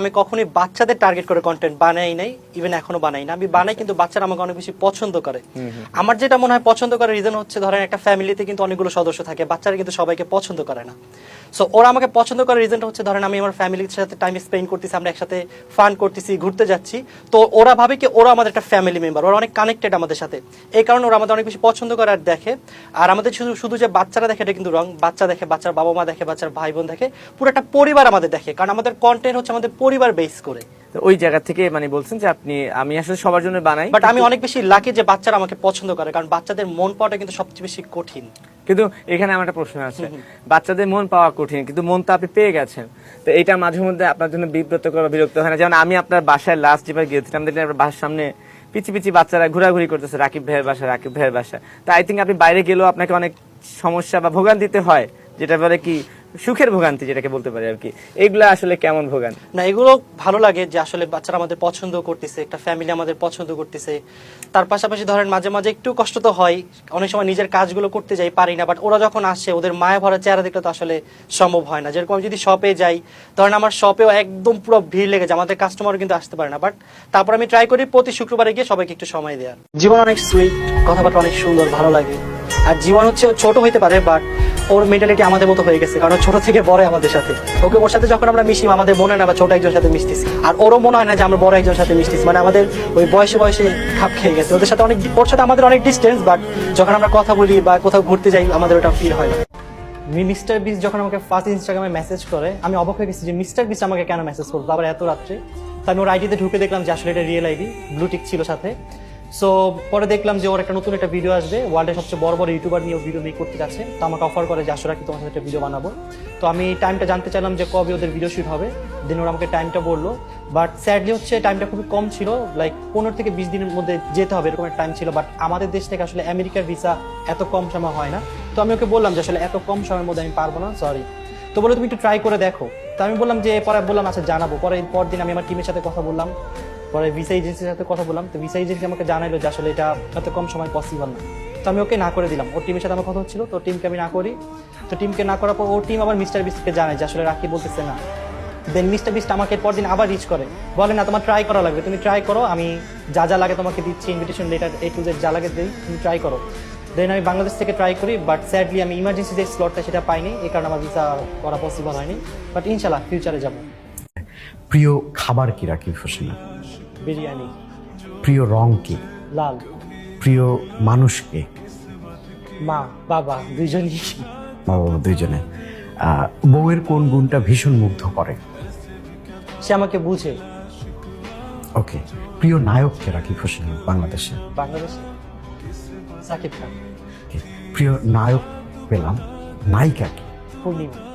আমি কখনোই বাচ্চাদের টার্গেট করে কন্টেন্ট বানাই নাই ইভেন এখনও বানাই না। আমি বানাই কিন্তু বাচ্চারা আমাকে অনেক বেশি পছন্দ করে। আমার যেটা মনে হয় পছন্দ করার রিজন হচ্ছে ধরেন একটা ফ্যামিলিতে কিন্তু অনেকগুলো সদস্য থাকে বাচ্চারা কিন্তু সবাইকে পছন্দ করে না। সো ওরা আমাকে পছন্দ করার রিজনটা হচ্ছে ধরেন আমি আমার ফ্যামিলির সাথে টাইম স্পেন্ড করতেছি আমরা একসাথে ফান করতেছি ঘুরতে যাচ্ছি। তো ওরা ভাবে কি ওরা আমাদের একটা ফ্যামিলি মেম্বার ওরা অনেক কানেক্টেড আমাদের সাথে। এই কারণে ওরা আমাদের অনেক বেশি পছন্দ করে আর দেখে। আর আমাদের শুধু শুধু যে বাচ্চারা দেখে এটা কিন্তু রং বাচ্চা দেখে বাচ্চার বাবা মা দেখে বাচ্চার ভাই বোন দেখে পুরো একটা পরিবার আমাদের দেখে। কারণ আমাদের কন্টেন্ট হচ্ছে আমাদের পরিবার বেস করে। ওই জায়গা থেকে মানে বলছেন যে আপনি আমি আসলে সবার জন্য বানাই। বাট আমি অনেক বেশি লাকি যে বাচ্চারা আমাকে পছন্দ করে কারণ বাচ্চাদের মন পাওয়াটা কিন্তু সবচেয়ে বেশি কঠিন। কিন্তু এখানে আমার একটা প্রশ্ন আছে। বাচ্চাদের মন পাওয়া কঠিন কিন্তু মন তো আপনি পেয়ে গেছেন। তো এটা মাঝে মধ্যে আপনার জন্য বিব্রতকর বা বিরক্ত হয় না। যেমন আমি আপনার বাসায় লাস্ট যেবার গিয়েছিলাম দেখলাম আপনার বাসার সামনে পিচি পিচি বাচ্চারা ঘোরাঘুরি করতেছে রাকিব ভাইয়ের বাসা রাকিব ভাইয়ের বাসা। তো আই থিঙ্ক আপনি বাইরে গেলেও আপনাকে অনেক সমস্যা বা ভোগান্তিতে হয় যেটা বলে কি সুখের ভোগান্তি যেটাকে বলতে পারি আর কি। এগুলো আসলে কেমন ভোগান্তি? না এগুলো ভালো লাগে যে আসলে বাচ্চারা আমাদের পছন্দ করতেছে একটা ফ্যামিলি আমাদের পছন্দ করতেছে। তার পাশাপাশি ধরেন মাঝে মাঝে একটু কষ্ট তো হয় অনেক সময় নিজের কাজগুলো করতে যাই পারি না বাট ওরা যখন আসে ওদের মায়া ভরা চেহারা দেখলে তো আসলে সম্ভব হয় না। যেরকম আমি যদি শপে যাই ধরেন আমার শপেও একদম পুরো ভিড় লেগে যায় আমাদের কাস্টমারও কিন্তু আসতে পারে না বাট তারপর আমি ট্রাই করি প্রতি শুক্রবারে গিয়ে সবাইকে একটু সময় দেওয়ার। জীবন অনেক সুইট কথাবার্তা অনেক সুন্দর ভালো লাগে। আর জীবন হচ্ছে ছোট হইতে পারে বাট ওর মেন্টালিটি আমাদের মতো হয়ে গেছে, কারণ ছোট থেকে বড় আমাদের সাথে। ওকে ওর সাথে যখন আমরা মিশি, আমাদের মনে হয় না আমরা ছোট একজনের সাথে মিশতেছি। আর ওরও মনে হয় না যে আমরা বড় একজনের সাথে মিশতেছি মানে আমাদের ওই বয়সে বয়সে খাপ খেয়ে গেছে। ওদের সাথে অনেক, ওর সাথে আমাদের অনেক ডিস্টেন্স বাট যখন আমরা কথা বলি বা কোথাও ঘুরতে যাই, আমাদের ওটা ফিল হয় না। মিস্টার বিস যখন আমাকে ফার্স্ট ইনস্টাগ্রামে মেসেজ করে, আমি অবাক হয়ে গেছি যে মিস্টার বিস আমাকে কেন মেসেজ করব আবার এত রাত্রে। তো আমি ওর আইডিতে ঢুকে দেখলাম যে আসলে এটা রিয়েল আইডি ব্লুটিক ছিল সাথে। সো পরে দেখলাম যে ওর একটা নতুন একটা ভিডিও আসবে। ওয়ার্ল্ডের সবচেয়ে বড় বড় ইউটিউবার নিয়ে ভিডিও মেক করতে যাচ্ছে। তো আমাকে অফার করে যে আসলে কি তোমার সাথে একটা ভিডিও বানাবো। তো আমি টাইমটা জানতে চাইলাম যে কবে ওদের ভিডিও শুট হবে। দেন ওরা আমাকে টাইমটা বলল। বাট স্যাডলি হচ্ছে টাইমটা খুবই কম ছিল। লাইক পনেরো থেকে বিশ দিনের মধ্যে যেতে হবে এরকম একটা টাইম ছিল। বাট আমাদের দেশ থেকে আসলে আমেরিকার ভিসা এত কম সময় হয় না। তো আমি ওকে বললাম যে, আসলে এত কম সময়ের মধ্যে আমি পারব না সরি তো বলে, তুমি একটু ট্রাই করে দেখো। তো আমি বললাম যে, পরে বললাম আচ্ছা জানাব। পরে পর দিন আমি আমার টিমের সাথে কথা বললাম। পরে ভিসা এজেন্সির সাথে কথা বললাম, তো ভিসা এজেন্সি আমাকে জানাইলো যে আসলে এটা এত কম সময় পসিবল না। তো আমি ওকে না করে দিলাম। ওর টিমের সাথে আমার কথা হচ্ছিল, তো টিমকে আমি না করি। তো টিমকে না করার পর ওর টিম আবার মিস্টার বিস্টকে জানায় যে আসলে রাখি বলতেছে না। দেন মিস্টার বিস্ট আমাকে পরদিন আবার রিচ করে। বলে, না, তোমার ট্রাই করা লাগবে। তুমি ট্রাই করো, আমি যা যা লাগে তোমাকে দিচ্ছি invitation letter A to Z যা লাগে দিই, তুমি ট্রাই করো। দেন আমি বাংলাদেশ থেকে ট্রাই করি বাট স্যাডলি আমি ইমার্জেন্সি যে স্লটটা সেটা পাইনি, এই কারণে আমার ভিসা করা পসিবল হয়নি। বাট ইনশাল্লাহ ফিউচারে যাব। প্রিয় খাবার কি রাকিব হোসেনের বিরিয়ানি। প্রিয় রং কি লাল। প্রিয় মানুষকে। মা বাবা দুইজনই। বাবা মা দুইজনে। আহ, বউয়ের কোন গুণটা ভীষণ মুগ্ধ করে? সে আমাকে বুঝে। ওকে। প্রিয় নায়ককে রাকিব হোসেন বাংলাদেশে। বাংলাদেশে। সাকিব খান। প্রিয় নায়ক পেলাম নায়িকা কি পূর্ণিমা।